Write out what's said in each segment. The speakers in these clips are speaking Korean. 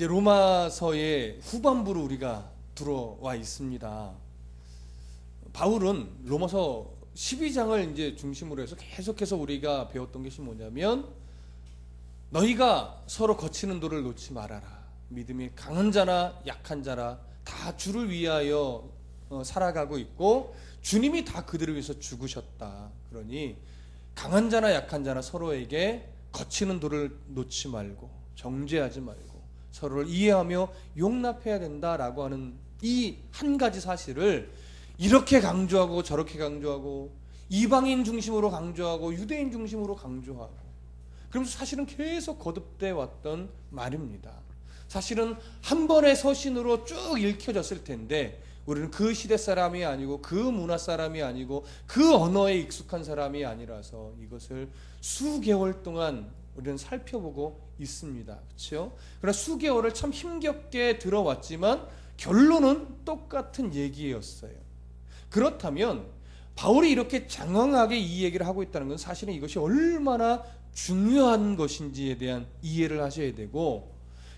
이제 로마서의 후반부로 우리가 들어와 있습니다. 바울은 로마서 12장을 이제 중심으로 해서 계속해서 우리가 배웠던 것이 뭐냐면 너희가 서로 거치는 돌을 놓지 말아라. 믿음이 강한 자나 약한 자나 다 주를 위하여 어, 살아가고 있고 주님이 다 그들을 위해서 죽으셨다. 그러니 강한 자나 약한 자나 서로에게 거치는 돌을 놓지 말고 정죄하지 말고 서로를 이해하며 용납해야 된다라고 하는 이 한 가지 사실을 이렇게 강조하고 저렇게 강조하고 이방인 중심으로 강조하고 유대인 중심으로 강조하고 그러면서 사실은 계속 거듭돼 왔던 말입니다. 사실은 한 번의 서신으로 쭉 읽혀졌을 텐데 우리는 그 시대 사람이 아니고 그 문화 사람이 아니고 그 언어에 익숙한 사람이 아니라서 이것을 수개월 동안 우리는 살펴보고 있습니다. 그렇죠? 그러나 수개월을 참 힘겹게 들어왔지만 결론은 똑같은 얘기였어요. 그렇다면 바울이 이렇게 장황하게 이 얘기를 하고 있다는 건 사실은 이것이 얼마나 중요한 것인지에 대한 이해를 하셔야 되고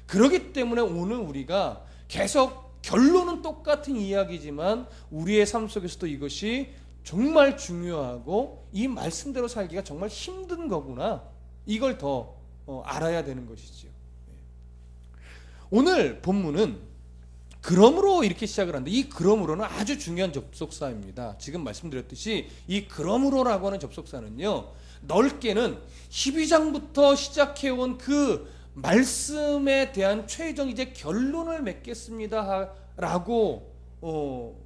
그러기 때문에 오늘 우리가 계속 결론은 똑같은 이야기지만 우리의 삶 속에서도 이것이 정말 중요하고 이 말씀대로 살기가 정말 힘든 거구나 이걸 더 어, 알아야 되는 것이지요. 네. 오늘 본문은 그러므로 이렇게 시작을 하는데 이 그러므로는 아주 중요한 접속사입니다. 지금 말씀드렸듯이 이 그러므로라고 하는 접속사는요. 넓게는 12장부터 시작해온 그 말씀에 대한 최종 이제 결론을 맺겠습니다 라고 어,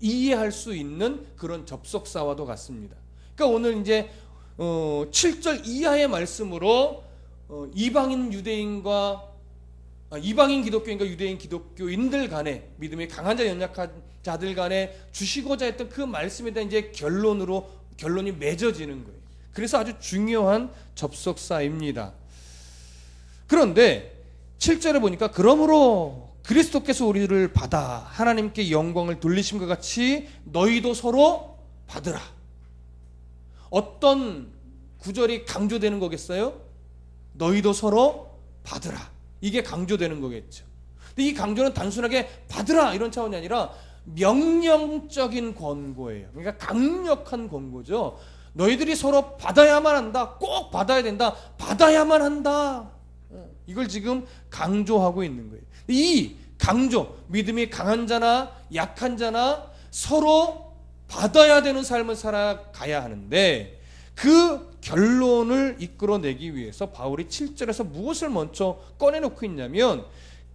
이해할 수 있는 그런 접속사와도 같습니다. 그러니까 오늘 이제 어, 7절 이하의 말씀으로 어, 이방인 유대인과 아, 이방인 기독교인과 유대인 기독교인들 간에 믿음이 강한 자 연약한 자들 간에 주시고자 했던 그 말씀에 대한 이제 결론으로 결론이 맺어지는 거예요. 그래서 아주 중요한 접속사입니다. 그런데 7절에 보니까 그러므로 그리스도께서 우리를 받아 하나님께 영광을 돌리심과 같이 너희도 서로 받으라. 어떤 구절이 강조되는 거겠어요? 너희도 서로 받으라. 이게 강조되는 거겠죠. 근데 이 강조는 단순하게 받으라 이런 차원이 아니라 명령적인 권고예요. 그러니까 강력한 권고죠. 너희들이 서로 받아야만 한다. 꼭 받아야 된다. 받아야만 한다. 이걸 지금 강조하고 있는 거예요. 이 강조, 믿음이 강한 자나 약한 자나 서로 받아야 되는 삶을 살아가야 하는데 그 결론을 이끌어내기 위해서 바울이 7절에서 무엇을 먼저 꺼내놓고 있냐면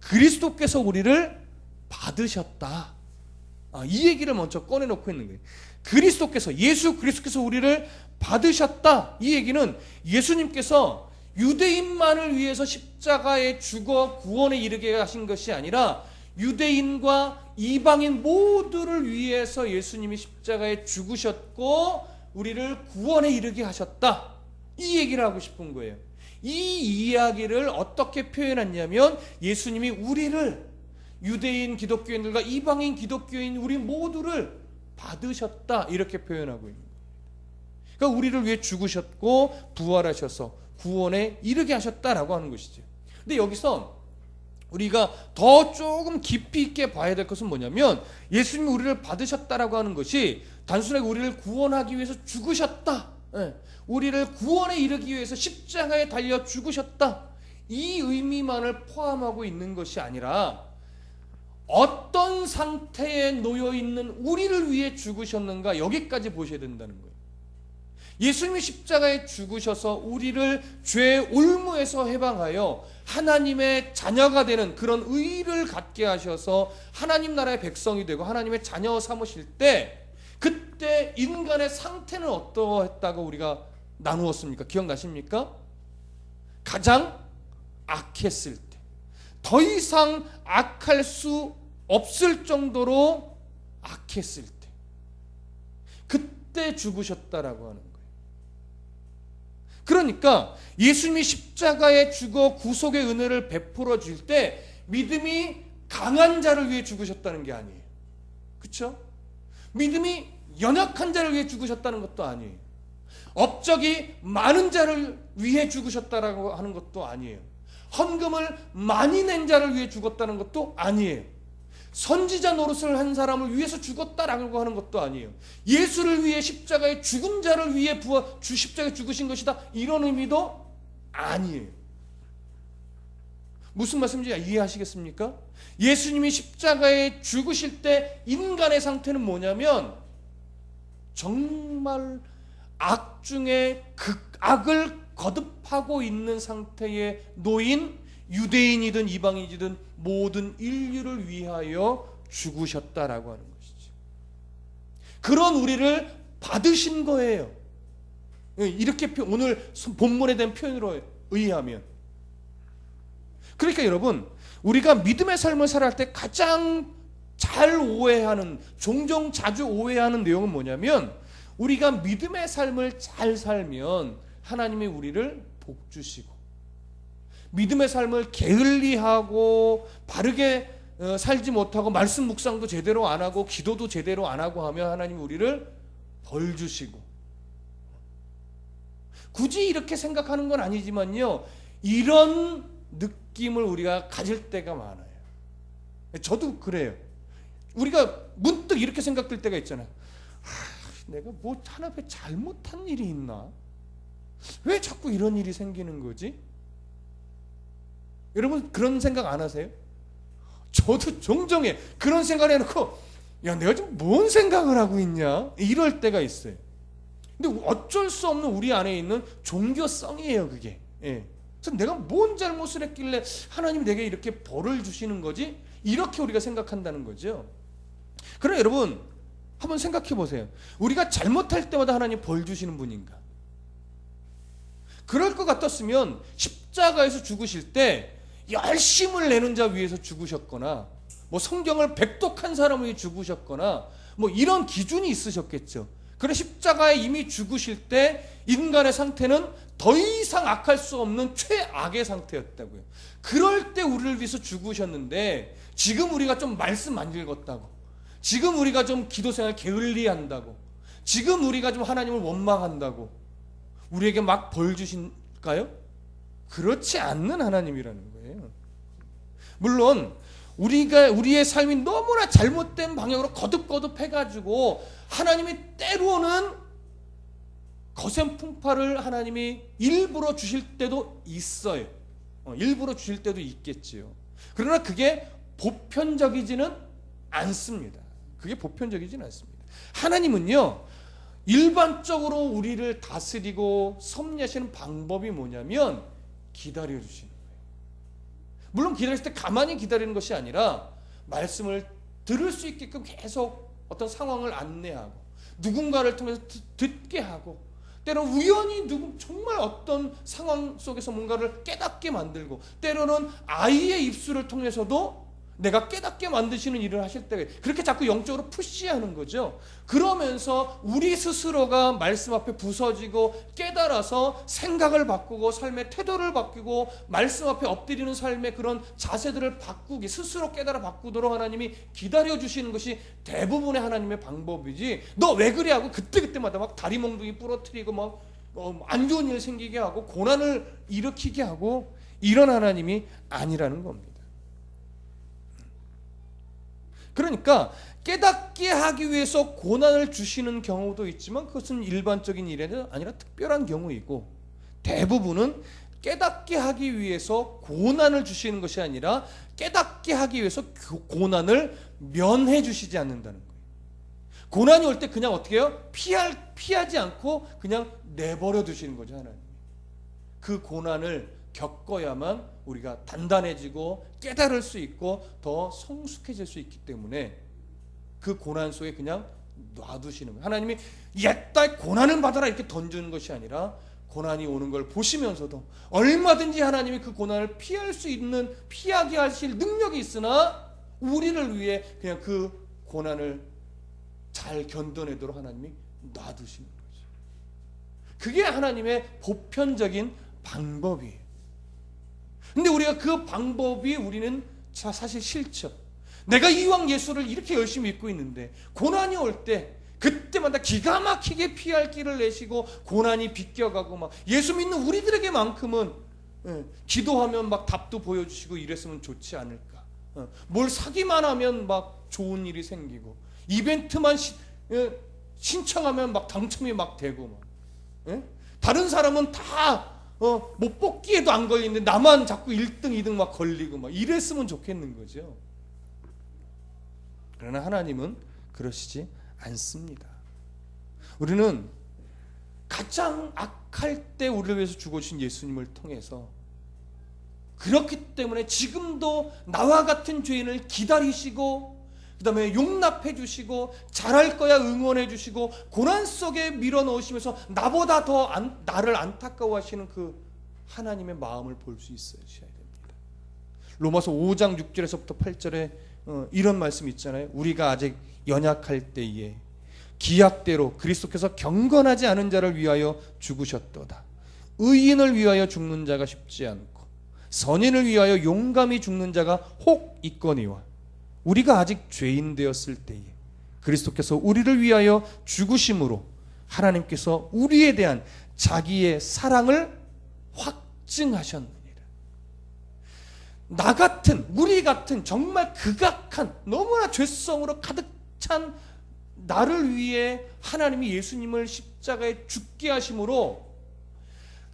그리스도께서 우리를 받으셨다. 아, 이 얘기를 먼저 꺼내놓고 있는 거예요. 그리스도께서 예수 그리스도께서 우리를 받으셨다. 이 얘기는 예수님께서 유대인만을 위해서 십자가에 죽어 구원에 이르게 하신 것이 아니라 유대인과 이방인 모두를 위해서 예수님이 십자가에 죽으셨고 우리를 구원에 이르게 하셨다. 이 얘기를 하고 싶은 거예요. 이 이야기를 어떻게 표현했냐면 예수님이 우리를 유대인 기독교인들과 이방인 기독교인 우리 모두를 받으셨다. 이렇게 표현하고 있는 거예요. 그러니까 우리를 위해 죽으셨고 부활하셔서 구원에 이르게 하셨다라고 하는 것이죠. 근데 여기서 우리가 더 조금 깊이 있게 봐야 될 것은 뭐냐면 예수님이 우리를 받으셨다라고 하는 것이 단순하게 우리를 구원하기 위해서 죽으셨다. 예. 우리를 구원에 이르기 위해서 십자가에 달려 죽으셨다. 이 의미만을 포함하고 있는 것이 아니라 어떤 상태에 놓여 있는 우리를 위해 죽으셨는가 여기까지 보셔야 된다는 거예요. 예수님이 십자가에 죽으셔서 우리를 죄의 올무에서 해방하여 하나님의 자녀가 되는 그런 의를 갖게 하셔서 하나님 나라의 백성이 되고 하나님의 자녀 삼으실 때 그때 인간의 상태는 어떠했다고 우리가 나누었습니까? 기억나십니까? 가장 악했을 때. 더 이상 악할 수 없을 정도로 악했을 때. 그때 죽으셨다라고 하는 거예요. 그러니까 예수님이 십자가에 죽어 구속의 은혜를 베풀어 줄 때 믿음이 강한 자를 위해 죽으셨다는 게 아니에요. 그렇죠? 믿음이 연약한 자를 위해 죽으셨다는 것도 아니에요. 업적이 많은 자를 위해 죽으셨다라고 하는 것도 아니에요. 헌금을 많이 낸 자를 위해 죽었다는 것도 아니에요. 선지자 노릇을 한 사람을 위해서 죽었다라고 하는 것도 아니에요. 예수를 위해 십자가에 죽은 자를 위해 부어 주 십자가에 죽으신 것이다. 이런 의미도 아니에요. 무슨 말씀인지 이해하시겠습니까? 예수님이 십자가에 죽으실 때 인간의 상태는 뭐냐면 정말 악 중에 극악을 거듭하고 있는 상태에 놓인 유대인이든 이방인이든 모든 인류를 위하여 죽으셨다라고 하는 것이죠. 그런 우리를 받으신 거예요. 이렇게 오늘 본문에 대한 표현으로 의하면 그러니까 여러분 우리가 믿음의 삶을 살아갈 때 가장 잘 오해하는 종종 자주 오해하는 내용은 뭐냐면 우리가 믿음의 삶을 잘 살면 하나님이 우리를 복 주시고 믿음의 삶을 게을리하고 바르게 어, 살지 못하고 말씀 묵상도 제대로 안 하고 기도도 제대로 안 하고 하면 하나님 우리를 벌 주시고. 굳이 이렇게 생각하는 건 아니지만요. 이런 느낌을 우리가 가질 때가 많아요. 저도 그래요. 우리가 문득 이렇게 생각될 때가 있잖아요. 아, 내가 뭐 하나님에 잘못한 일이 있나? 왜 자꾸 이런 일이 생기는 거지? 여러분 그런 생각 안 하세요? 저도 종종 해. 그런 생각을 해놓고 야 내가 지금 뭔 생각을 하고 있냐? 이럴 때가 있어요. 근데 어쩔 수 없는 우리 안에 있는 종교성이에요 그게. 예. 그래서 내가 뭔 잘못을 했길래 하나님 내게 이렇게 벌을 주시는 거지? 이렇게 우리가 생각한다는 거죠. 그럼 여러분 한번 생각해 보세요. 우리가 잘못할 때마다 하나님 벌 주시는 분인가? 그럴 것 같았으면 십자가에서 죽으실 때 열심을 내는 자 위해서 죽으셨거나 뭐 성경을 백독한 사람을 위해 죽으셨거나 뭐 이런 기준이 있으셨겠죠. 그런 십자가에 이미 죽으실 때 인간의 상태는 더 이상 악할 수 없는 최악의 상태였다고요. 그럴 때 우리를 위해서 죽으셨는데 지금 우리가 좀 말씀 안 읽었다고. 지금 우리가 좀 기도 생활 게을리한다고. 지금 우리가 좀 하나님을 원망한다고. 우리에게 막 벌 주실까요? 그렇지 않는 하나님이라는 거예요. 물론 우리가 우리의 삶이 너무나 잘못된 방향으로 거듭거듭 해가지고 하나님이 때로는 거센 풍파를 하나님이 일부러 주실 때도 있어요. 어, 일부러 주실 때도 있겠지요. 그러나 그게 보편적이지는 않습니다. 그게 보편적이지는 않습니다. 하나님은요, 일반적으로 우리를 다스리고 섭리하시는 방법이 뭐냐면 기다려 주시는 거예요. 물론 기다릴 때 가만히 기다리는 것이 아니라 말씀을 들을 수 있게끔 계속 어떤 상황을 안내하고 누군가를 통해서 듣게 하고 때로 우연히 누구 정말 어떤 상황 속에서 뭔가를 깨닫게 만들고 때로는 아이의 입술을 통해서도 내가 깨닫게 만드시는 일을 하실 때 그렇게 자꾸 영적으로 푸시하는 거죠. 그러면서 우리 스스로가 말씀 앞에 부서지고 깨달아서 생각을 바꾸고 삶의 태도를 바꾸고 말씀 앞에 엎드리는 삶의 그런 자세들을 바꾸기 스스로 깨달아 바꾸도록 하나님이 기다려 주시는 것이 대부분의 하나님의 방법이지. 너 왜 그래 하고 그때 그때마다 막 다리 몽둥이 부러뜨리고 막안 어, 좋은 일 생기게 하고 고난을 일으키게 하고 이런 하나님이 아니라는 겁니다. 그러니까 깨닫게 하기 위해서 고난을 주시는 경우도 있지만 그것은 일반적인 일이 아니라 특별한 경우이고 대부분은 깨닫게 하기 위해서 고난을 주시는 것이 아니라 깨닫게 하기 위해서 고난을 면해 주시지 않는다는 거예요. 고난이 올 때 그냥 어떻게 해요? 피할, 피하지 않고 그냥 내버려 두시는 거죠, 하나님. 그 고난을 겪어야만 우리가 단단해지고 깨달을 수 있고 더 성숙해질 수 있기 때문에 그 고난 속에 그냥 놔두시는 거예요. 하나님이 옛날 고난을 받아라 이렇게 던지는 것이 아니라 고난이 오는 걸 보시면서도 얼마든지 하나님이 그 고난을 피할 수 있는 피하게 하실 능력이 있으나 우리를 위해 그냥 그 고난을 잘 견뎌내도록 하나님이 놔두시는 거죠. 그게 하나님의 보편적인 방법이에요. 근데 우리가 그 방법이 우리는 사실 싫죠. 내가 이왕 예수를 이렇게 열심히 믿고 있는데 고난이 올 때 그때마다 기가 막히게 피할 길을 내시고 고난이 비껴가고 막 예수 믿는 우리들에게만큼은 예, 기도하면 막 답도 보여주시고 이랬으면 좋지 않을까. 어, 뭘 사기만 하면 막 좋은 일이 생기고 이벤트만 시- 예, 신청하면 막 당첨이 막 되고 막. 예? 다른 사람은 다 어, 못 뽑기에도 안 걸리는데 나만 자꾸 1등, 2등 막 걸리고 막 이랬으면 좋겠는 거죠. 그러나 하나님은 그러시지 않습니다. 우리는 가장 악할 때 우리를 위해서 죽어주신 예수님을 통해서 그렇기 때문에 지금도 나와 같은 죄인을 기다리시고 그 다음에 용납해 주시고 잘할 거야 응원해 주시고 고난 속에 밀어 넣으시면서 나보다 더 안, 나를 안타까워하시는 그 하나님의 마음을 볼 수 있어야 됩니다. 로마서 5장 6절에서부터 8절에 어, 이런 말씀 있잖아요. 우리가 아직 연약할 때에 기약대로 그리스도께서 경건하지 않은 자를 위하여 죽으셨도다. 의인을 위하여 죽는 자가 쉽지 않고 선인을 위하여 용감히 죽는 자가 혹 있거니와 우리가 아직 죄인 되었을 때에 그리스도께서 우리를 위하여 죽으심으로 하나님께서 우리에 대한 자기의 사랑을 확증하셨느니라. 나 같은 우리 같은 정말 극악한 너무나 죄성으로 가득 찬 나를 위해 하나님이 예수님을 십자가에 죽게 하심으로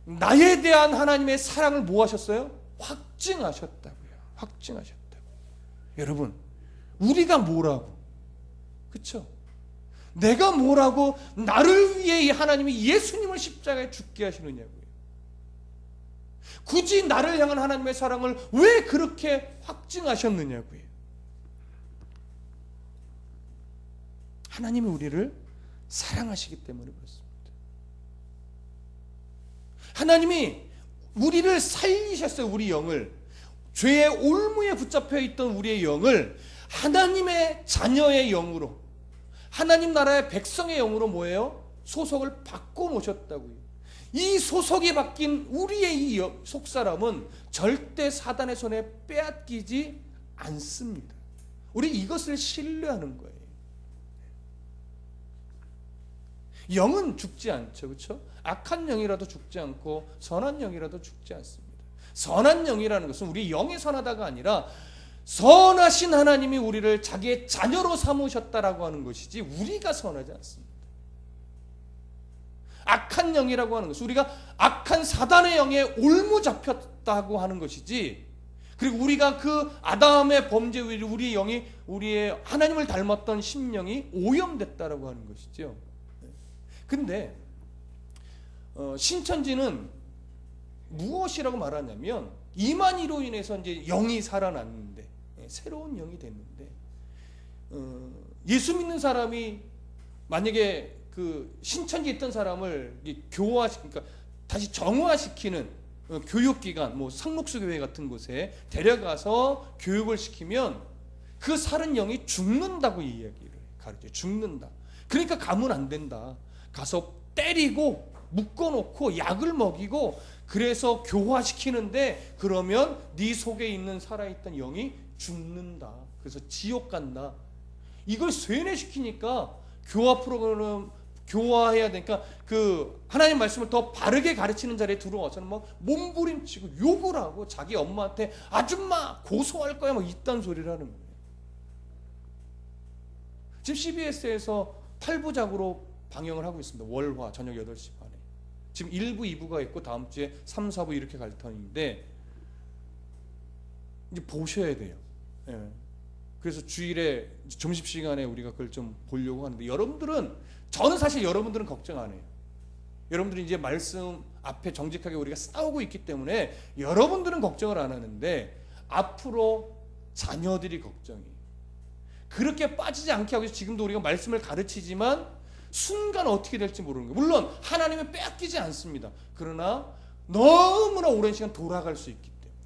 나에 대한 하나님의 사랑을 뭐 하셨어요? 확증하셨다고요. 확증하셨다고. 여러분, 우리가 뭐라고? 그쵸? 내가 뭐라고 나를 위해 이 하나님이 예수님을 십자가에 죽게 하시느냐고요. 굳이 나를 향한 하나님의 사랑을 왜 그렇게 확증하셨느냐고요. 하나님이 우리를 사랑하시기 때문에 그렇습니다. 하나님이 우리를 살리셨어요, 우리 영을. 죄의 올무에 붙잡혀 있던 우리의 영을 하나님의 자녀의 영으로 하나님 나라의 백성의 영으로 뭐예요? 소속을 바꿔 놓으셨다고요. 이 소속이 바뀐 우리의 이 속사람은 절대 사단의 손에 빼앗기지 않습니다. 우리 이것을 신뢰하는 거예요. 영은 죽지 않죠. 그렇죠? 악한 영이라도 죽지 않고 선한 영이라도 죽지 않습니다. 선한 영이라는 것은 우리 영이 선하다가 아니라 선하신 하나님이 우리를 자기의 자녀로 삼으셨다라고 하는 것이지 우리가 선하지 않습니다. 악한 영이라고 하는 것은 우리가 악한 사단의 영에 올무 잡혔다고 하는 것이지 그리고 우리가 그 아담의 범죄 우리 우리의 영이 우리의 하나님을 닮았던 심령이 오염됐다라고 하는 것이죠. 근데 어, 신천지는 무엇이라고 말하냐면 이만희로 인해서 이제 영이 예, 새로운 영이 됐는데 어, 예수 믿는 사람이 만약에 그 신천지에 있던 사람을 교화 그러니까 다시 정화시키는 어, 교육기관 뭐 상록수교회 같은 곳에 데려가서 교육을 시키면 그 살은 영이 죽는다고 이야기를 가르쳐요. 죽는다. 그러니까 가면 안 된다. 가서 때리고 묶어놓고 약을 먹이고 그래서 교화시키는데 그러면 네 속에 있는 살아있던 영이 죽는다. 그래서 지옥 간다. 이걸 쇠뇌시키니까 교화 프로그램 교화해야 되니까 그 하나님 말씀을 더 바르게 가르치는 자리에 들어와서는 막 몸부림치고 욕을 하고 자기 엄마한테 아줌마 고소할 거야 막 이딴 소리를 하는 거예요. 지금 CBS에서 8부작으로 방영을 하고 있습니다. 월화 저녁 8시 반에. 지금 1부, 2부가 있고 다음 주에 3, 4부 이렇게 갈 터인데 이제 보셔야 돼요. 예. 그래서 주일에 점심 시간에 우리가 그걸 좀 보려고 하는데 여러분들은 저는 사실 여러분들은 걱정 안 해요. 여러분들이 이제 말씀 앞에 정직하게 우리가 싸우고 있기 때문에 여러분들은 걱정을 안 하는데 앞으로 자녀들이 걱정이. 그렇게 빠지지 않게 하기 위해서 지금도 우리가 말씀을 가르치지만 순간 어떻게 될지 모르는 거예요. 물론 하나님은 빼앗기지 않습니다. 그러나 너무나 오랜 시간 돌아갈 수 있기 때문에.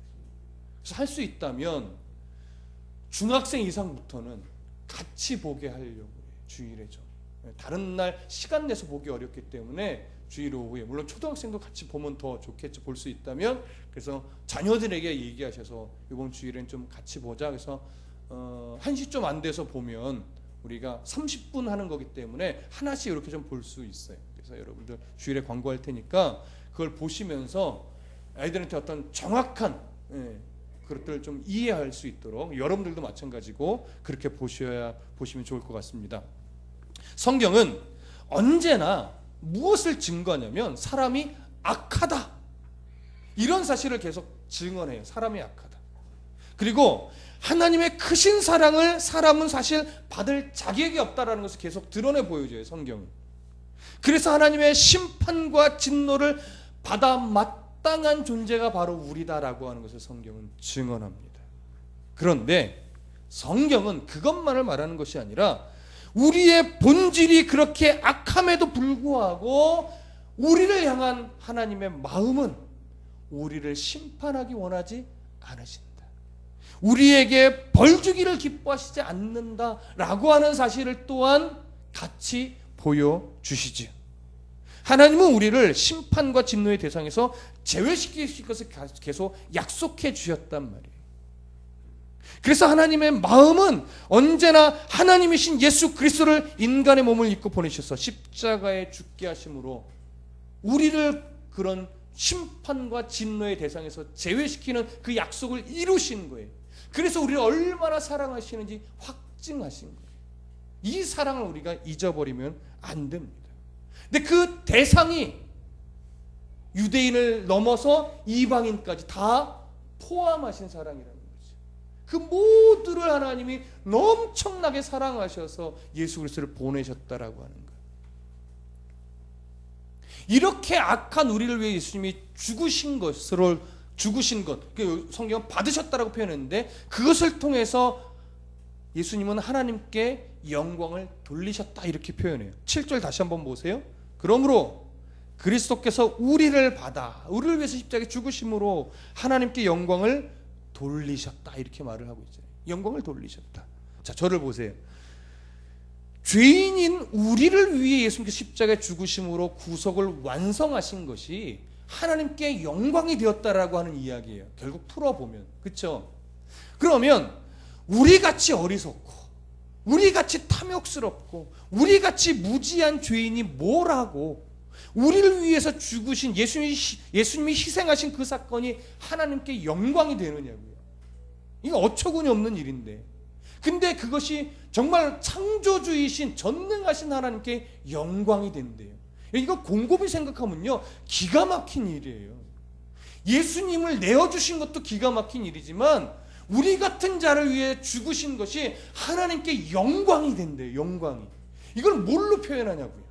그래서 할 수 있다면 중학생 이상부터는 같이 보게 하려고 해요. 주일에 좀. 다른 날 시간 내서 보기 어렵기 때문에 주일 오후에 물론 초등학생도 같이 보면 더 좋겠죠. 볼 수 있다면 그래서 자녀들에게 얘기하셔서 이번 주일엔 좀 같이 보자. 그래서 어, 1시 좀 안 돼서 보면 우리가 30분 하는 거기 때문에 하나씩 이렇게 좀 볼 수 있어요. 그래서 여러분들 주일에 광고할 테니까 그걸 보시면서 아이들한테 어떤 정확한 예, 그것들을 좀 이해할 수 있도록 여러분들도 마찬가지고 그렇게 보셔야 보시면 좋을 것 같습니다. 성경은 언제나 무엇을 증거하냐면 사람이 악하다 이런 사실을 계속 증언해요. 사람이 악하다. 그리고 하나님의 크신 사랑을 사람은 사실 받을 자격이 없다라는 것을 계속 드러내 보여줘요. 성경은. 그래서 하나님의 심판과 진노를 받아 마땅한 존재가 바로 우리다라고 하는 것을 성경은 증언합니다. 그런데 성경은 그것만을 말하는 것이 아니라 우리의 본질이 그렇게 악함에도 불구하고 우리를 향한 하나님의 마음은 우리를 심판하기 원하지 않으신다. 우리에게 벌 주기를 기뻐하시지 않는다라고 하는 사실을 또한 같이 보여 주시지. 하나님은 우리를 심판과 진노의 대상에서 제외시킬 것을 계속 약속해 주셨단 말이에요. 그래서 하나님의 마음은 언제나 하나님이신 예수 그리스도를 인간의 몸을 입고 보내셔서 십자가에 죽게 하심으로 우리를 그런 심판과 진노의 대상에서 제외시키는 그 약속을 이루신 거예요. 그래서 우리를 얼마나 사랑하시는지 확증하신 거예요. 이 사랑을 우리가 잊어버리면 안 됩니다. 근데 그 대상이 유대인을 넘어서 이방인까지 다 포함하신 사랑이라는 거죠. 그 모두를 하나님이 엄청나게 사랑하셔서 예수 그리스도를 보내셨다라고 하는 거예요. 이렇게 악한 우리를 위해 예수님이 죽으신 것을 죽으신 것, 그 성경은 받으셨다라고 표현했는데 그것을 통해서 예수님은 하나님께 영광을 돌리셨다 이렇게 표현해요. 7절 다시 한번 보세요. 그러므로 그리스도께서 우리를 받아 우리를 위해서 십자가에 죽으심으로 하나님께 영광을 돌리셨다 이렇게 말을 하고 있어요. 영광을 돌리셨다. 자, 저를 보세요. 죄인인 우리를 위해 예수님께서 십자가에 죽으심으로 구속을 완성하신 것이 하나님께 영광이 되었다라고 하는 이야기예요. 결국 풀어 보면. 그렇죠? 그러면 우리 같이 어리석고 우리 같이 탐욕스럽고 우리 같이 무지한 죄인이 뭐라고 우리를 위해서 죽으신 예수님이, 예수님이 희생하신 그 사건이 하나님께 영광이 되느냐고요. 이거 어처구니 없는 일인데. 근데 그것이 정말 창조주이신 전능하신 하나님께 영광이 된대요. 이거 곰곰이 생각하면요. 기가 막힌 일이에요. 예수님을 내어주신 것도 기가 막힌 일이지만 우리 같은 자를 위해 죽으신 것이 하나님께 영광이 된대요. 영광이. 이걸 뭘로 표현하냐고요.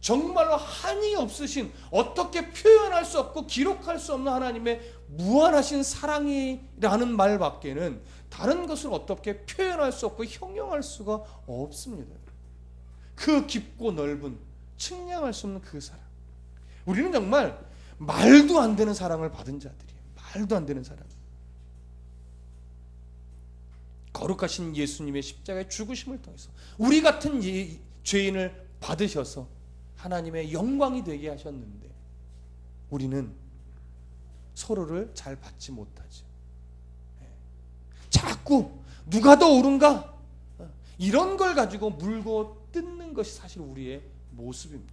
정말로 한이 없으신 어떻게 표현할 수 없고 기록할 수 없는 하나님의 무한하신 사랑이라는 말밖에는 다른 것을 어떻게 표현할 수 없고 형용할 수가 없습니다. 그 깊고 넓은 측량할 수 없는 그 사랑. 우리는 정말 말도 안 되는 사랑을 받은 자들이에요. 말도 안 되는 사랑. 거룩하신 예수님의 십자가의 죽으심을 통해서 우리 같은 예, 죄인을 받으셔서 하나님의 영광이 되게 하셨는데 우리는 서로를 잘 받지 못하죠. 예. 자꾸 누가 더 옳은가 이런 걸 가지고 물고 뜯는 것이 사실 우리의 모습입니다.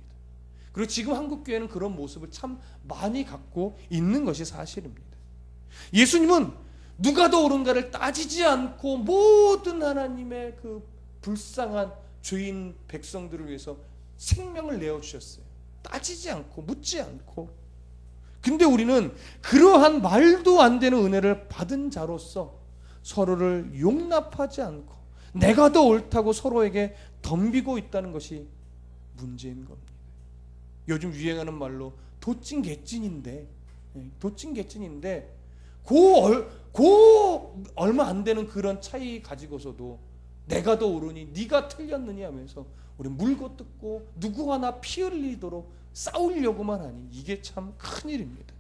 그리고 지금 한국 교회는 그런 모습을 참 많이 갖고 있는 것이 사실입니다. 예수님은 누가 더 옳은가를 따지지 않고 모든 하나님의 그 불쌍한 죄인 백성들을 위해서 생명을 내어 주셨어요. 따지지 않고 묻지 않고. 근데 우리는 그러한 말도 안 되는 은혜를 받은 자로서 서로를 용납하지 않고 내가 더 옳다고 서로에게 덤비고 있다는 것이 문제인 겁니다. 요즘 유행하는 말로 도찐 개찐인데 예, 도찐 개찐인데 고, 얼, 고 얼마 안 되는 그런 차이 가지고서도 내가 더 옳으니 네가 틀렸느냐 하면서 우리 물고 뜯고 누구 하나 피 흘리도록 싸우려고만 하니 이게 참 큰일입니다.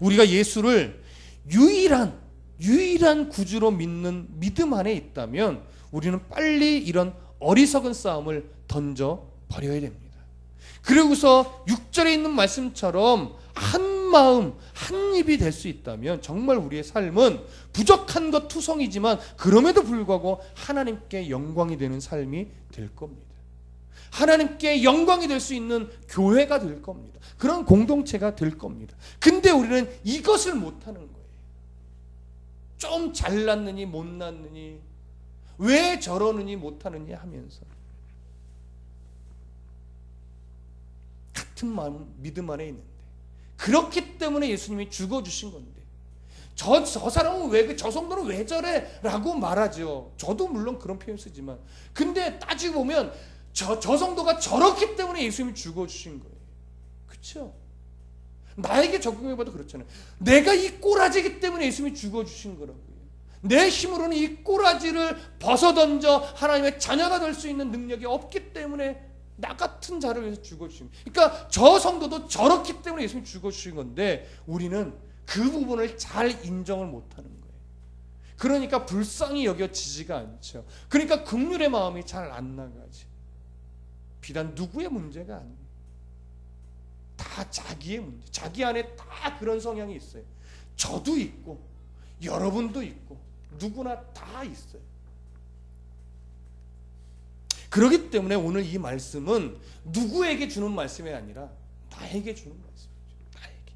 우리가 예수를 유일한 유일한 구주로 믿는 믿음 안에 있다면 우리는 빨리 이런 어리석은 싸움을 던져 버려야 됩니다. 그리고서 6절에 있는 말씀처럼 한 마음, 한 입이 될 수 있다면 정말 우리의 삶은 부족한 것 투성이지만 그럼에도 불구하고 하나님께 영광이 되는 삶이 될 겁니다. 하나님께 영광이 될 수 있는 교회가 될 겁니다. 그런 공동체가 될 겁니다. 근데 우리는 이것을 못하는 거예요. 좀 잘났느니 못났느니 왜 저러느니 못하느니 하면서 같은 마음 믿음 안에 있는데 그렇기 때문에 예수님이 죽어주신 건데 저, 저 사람은 왜, 그, 저 정도는 왜 저래? 라고 말하죠. 저도 물론 그런 표현 쓰지만. 근데 따지고 보면 저, 저 정도가 저렇기 때문에 예수님이 죽어주신 거예요. 그쵸? 나에게 적용해봐도 그렇잖아요. 내가 이 꼬라지기 때문에 예수님이 죽어주신 거라고요. 내 힘으로는 이 꼬라지를 벗어던져 하나님의 자녀가 될 수 있는 능력이 없기 때문에 나 같은 자를 위해서 죽어주신. 그러니까 저 성도도 저렇기 때문에 예수님이 죽어주신 건데 우리는 그 부분을 잘 인정을 못하는 거예요. 그러니까 불쌍히 여겨지지가 않죠. 그러니까 긍휼의 마음이 잘 안 나가지. 비단 누구의 문제가 아니에요. 다 자기의 문제. 자기 안에 다 그런 성향이 있어요. 저도 있고 여러분도 있고 누구나 다 있어요. 그렇기 때문에 오늘 이 말씀은 누구에게 주는 말씀이 아니라 나에게 주는 말씀이죠. 나에게.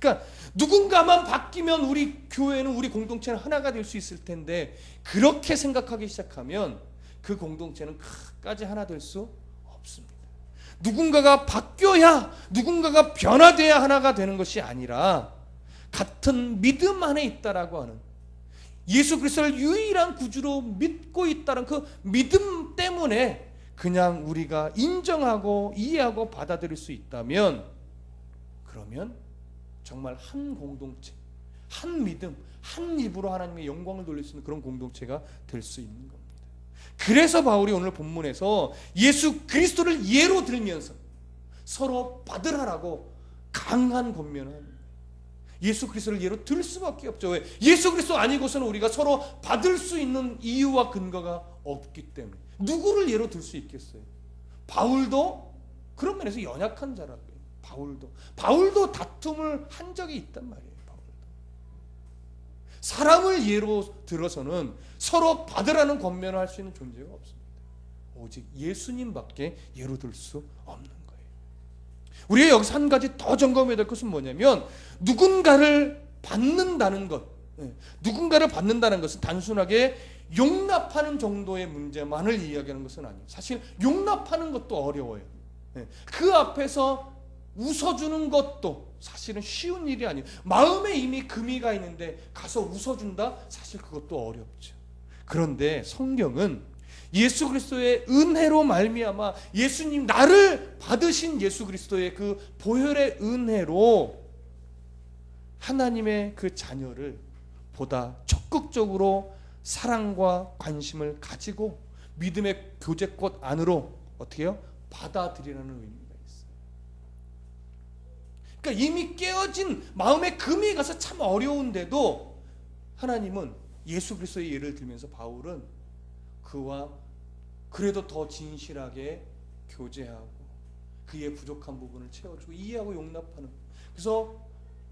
그러니까 누군가만 바뀌면 우리 교회는 우리 공동체는 하나가 될 수 있을 텐데 그렇게 생각하기 시작하면 그 공동체는 끝까지 하나 될 수 없습니다. 누군가가 바뀌어야 누군가가 변화돼야 하나가 되는 것이 아니라 같은 믿음 안에 있다라고 하는 예수 그리스도를 유일한 구주로 믿고 있다는 그 믿음 때문에 그냥 우리가 인정하고 이해하고 받아들일 수 있다면 그러면 정말 한 공동체, 한 믿음, 한 입으로 하나님의 영광을 돌릴 수 있는 그런 공동체가 될 수 있는 겁니다. 그래서 바울이 오늘 본문에서 예수 그리스도를 예로 들면서 서로 받으라라고 강한 권면을 합니다. 예수 그리스도를 예로 들 수밖에 없죠. 왜? 예수 그리스도 아니고서는 우리가 서로 받을 수 있는 이유와 근거가 없기 때문에 누구를 예로 들 수 있겠어요? 바울도 그런 면에서 연약한 자라고요. 바울도 바울도 다툼을 한 적이 있단 말이에요. 바울도 사람을 예로 들어서는 서로 받으라는 권면을 할 수 있는 존재가 없습니다. 오직 예수님밖에 예로 들 수 없는. 우리가 여기서 한 가지 더 점검해야 될 것은 뭐냐면 누군가를 받는다는 것, 예, 누군가를 받는다는 것은 단순하게 용납하는 정도의 문제만을 이야기하는 것은 아니에요. 사실 용납하는 것도 어려워요. 예, 그 앞에서 웃어주는 것도 사실은 쉬운 일이 아니에요. 마음에 이미 금이 가 있는데 가서 웃어준다? 사실 그것도 어렵죠. 그런데 성경은 예수 그리스도의 은혜로 말미암아 예수님 나를 받으신 예수 그리스도의 그 보혈의 은혜로 하나님의 그 자녀를 보다 적극적으로 사랑과 관심을 가지고 믿음의 교제꽃 안으로 어떻게 요? 받아들이라는 의미가 있어요. 그러니까 이미 깨어진 마음의 금이 가서 참 어려운데도 하나님은 예수 그리스도의 예를 들면서 바울은 그와 그래도 더 진실하게 교제하고 그의 부족한 부분을 채워주고 이해하고 용납하는 그래서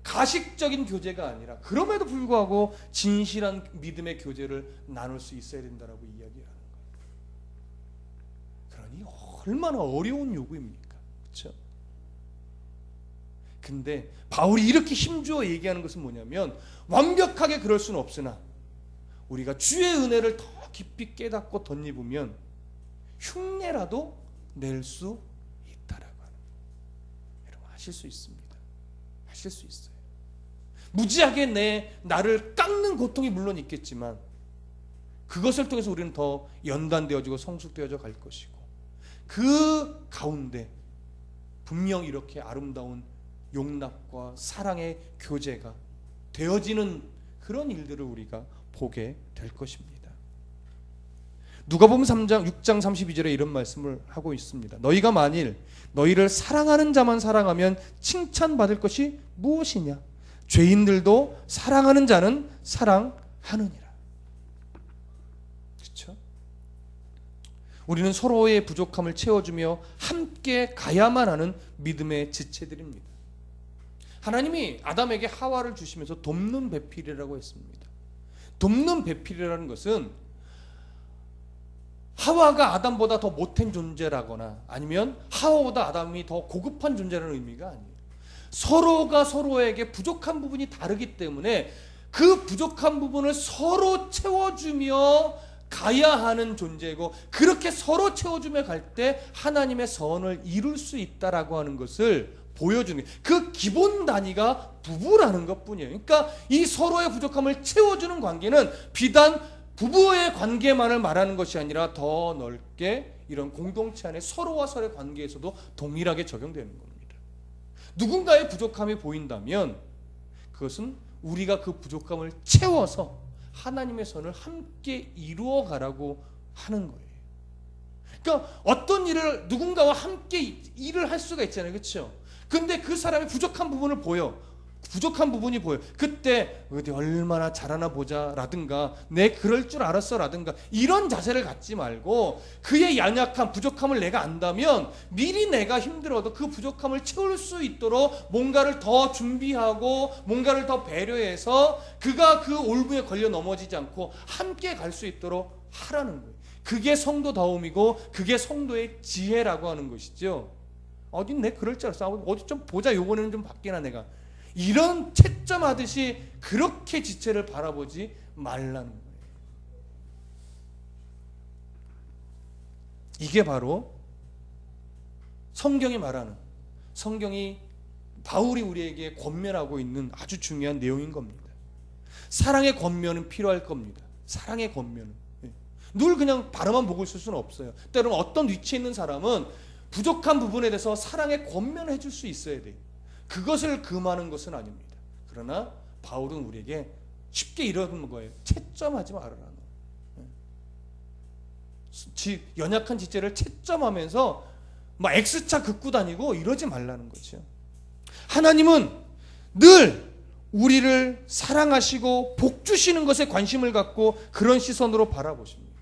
가식적인 교제가 아니라 그럼에도 불구하고 진실한 믿음의 교제를 나눌 수 있어야 된다라고 이야기하는 거예요. 그러니 얼마나 어려운 요구입니까? 그렇죠? 근데 바울이 이렇게 힘주어 얘기하는 것은 뭐냐면 완벽하게 그럴 수는 없으나 우리가 주의 은혜를 더 깊이 깨닫고 덧입으면 흉내라도 낼 수 있다라고 하는 여러분 하실 수 있습니다. 하실 수 있어요. 무지하게 내 나를 깎는 고통이 물론 있겠지만 그것을 통해서 우리는 더 연단되어지고 성숙되어져 갈 것이고 그 가운데 분명 이렇게 아름다운 용납과 사랑의 교제가 되어지는 그런 일들을 우리가 보게 될 것입니다. 누가복음 3장 6장 32절에 이런 말씀을 하고 있습니다. 너희가 만일 너희를 사랑하는 자만 사랑하면 칭찬받을 것이 무엇이냐? 죄인들도 사랑하는 자는 사랑하느니라. 그렇죠? 우리는 서로의 부족함을 채워주며 함께 가야만 하는 믿음의 지체들입니다. 하나님이 아담에게 하와를 주시면서 돕는 배필이라고 했습니다. 돕는 배필이라는 것은 하와가 아담보다 더 못된 존재라거나 아니면 하와보다 아담이 더 고급한 존재라는 의미가 아니에요. 서로가 서로에게 부족한 부분이 다르기 때문에 그 부족한 부분을 서로 채워주며 가야 하는 존재고 그렇게 서로 채워주며 갈 때 하나님의 선을 이룰 수 있다라고 하는 것을 보여주는. 그 기본 단위가 부부라는 것뿐이에요. 그러니까 이 서로의 부족함을 채워주는 관계는 비단 부부의 관계만을 말하는 것이 아니라 더 넓게 이런 공동체 안에 서로와 서로의 관계에서도 동일하게 적용되는 겁니다. 누군가의 부족함이 보인다면 그것은 우리가 그 부족함을 채워서 하나님의 선을 함께 이루어 가라고 하는 거예요. 그러니까 어떤 일을 누군가와 함께 일을 할 수가 있잖아요. 그렇죠? 근데 그 사람이 부족한 부분을 보여. 부족한 부분이 보여. 그때 어디 얼마나 잘하나 보자라든가 내 그럴 줄 알았어라든가 이런 자세를 갖지 말고 그의 연약함, 부족함을 내가 안다면 미리 내가 힘들어도 그 부족함을 채울 수 있도록 뭔가를 더 준비하고 뭔가를 더 배려해서 그가 그 올무에 걸려 넘어지지 않고 함께 갈 수 있도록 하라는 거예요. 그게 성도다움이고 그게 성도의 지혜라고 하는 것이죠. 어디 내 그럴 줄 알았어. 어디 좀 보자. 요번에는 좀 바뀌나 내가. 이런 채점하듯이 그렇게 지체를 바라보지 말라는 거예요. 이게 바로 성경이 말하는 성경이 바울이 우리에게 권면하고 있는 아주 중요한 내용인 겁니다. 사랑의 권면은 필요할 겁니다. 사랑의 권면은 예. 늘 그냥 바라만 보고 있을 수는 없어요. 때로는 어떤 위치에 있는 사람은 부족한 부분에 대해서 사랑의 권면을 해줄 수 있어야 돼요. 그것을 금하는 것은 아닙니다. 그러나 바울은 우리에게 쉽게 이러는 거예요. 채점하지 말아라. 예. 지, 연약한 지체를 채점하면서 막 X차 긋고 다니고 이러지 말라는 거죠. 하나님은 늘 우리를 사랑하시고 복 주시는 것에 관심을 갖고 그런 시선으로 바라보십니다.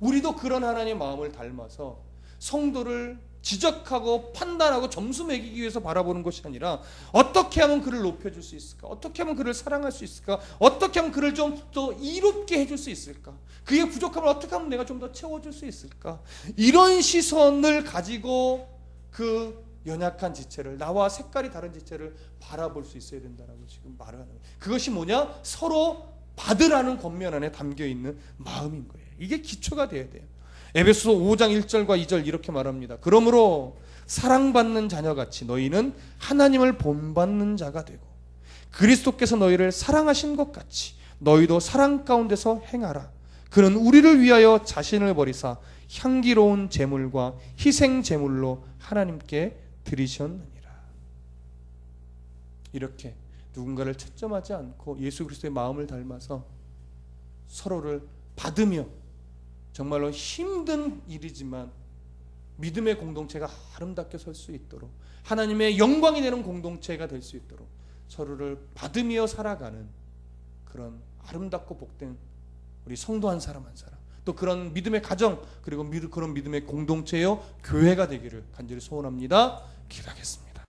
우리도 그런 하나님의 마음을 닮아서 성도를 지적하고 판단하고 점수 매기기 위해서 바라보는 것이 아니라 어떻게 하면 그를 높여줄 수 있을까? 어떻게 하면 그를 사랑할 수 있을까? 어떻게 하면 그를 좀 더 이롭게 해줄 수 있을까? 그의 부족함을 어떻게 하면 내가 좀 더 채워줄 수 있을까? 이런 시선을 가지고 그 연약한 지체를 나와 색깔이 다른 지체를 바라볼 수 있어야 된다라고 지금 말을 하는 거예요. 그것이 뭐냐? 서로 받으라는 권면 안에 담겨 있는 마음인 거예요. 이게 기초가 돼야 돼요. 에베소서 5장 1절과 2절 이렇게 말합니다. 그러므로 사랑받는 자녀같이 너희는 하나님을 본받는 자가 되고 그리스도께서 너희를 사랑하신 것 같이 너희도 사랑 가운데서 행하라. 그는 우리를 위하여 자신을 버리사 향기로운 제물과 희생 제물로 하나님께 드리셨느니라. 이렇게 누군가를 채점하지 않고 예수 그리스도의 마음을 닮아서 서로를 받으며 정말로 힘든 일이지만 믿음의 공동체가 아름답게 설 수 있도록 하나님의 영광이 되는 공동체가 될 수 있도록 서로를 받으며 살아가는 그런 아름답고 복된 우리 성도 한 사람 한 사람 또 그런 믿음의 가정 그리고 그런 믿음의 공동체요 교회가 되기를 간절히 소원합니다. 기도하겠습니다.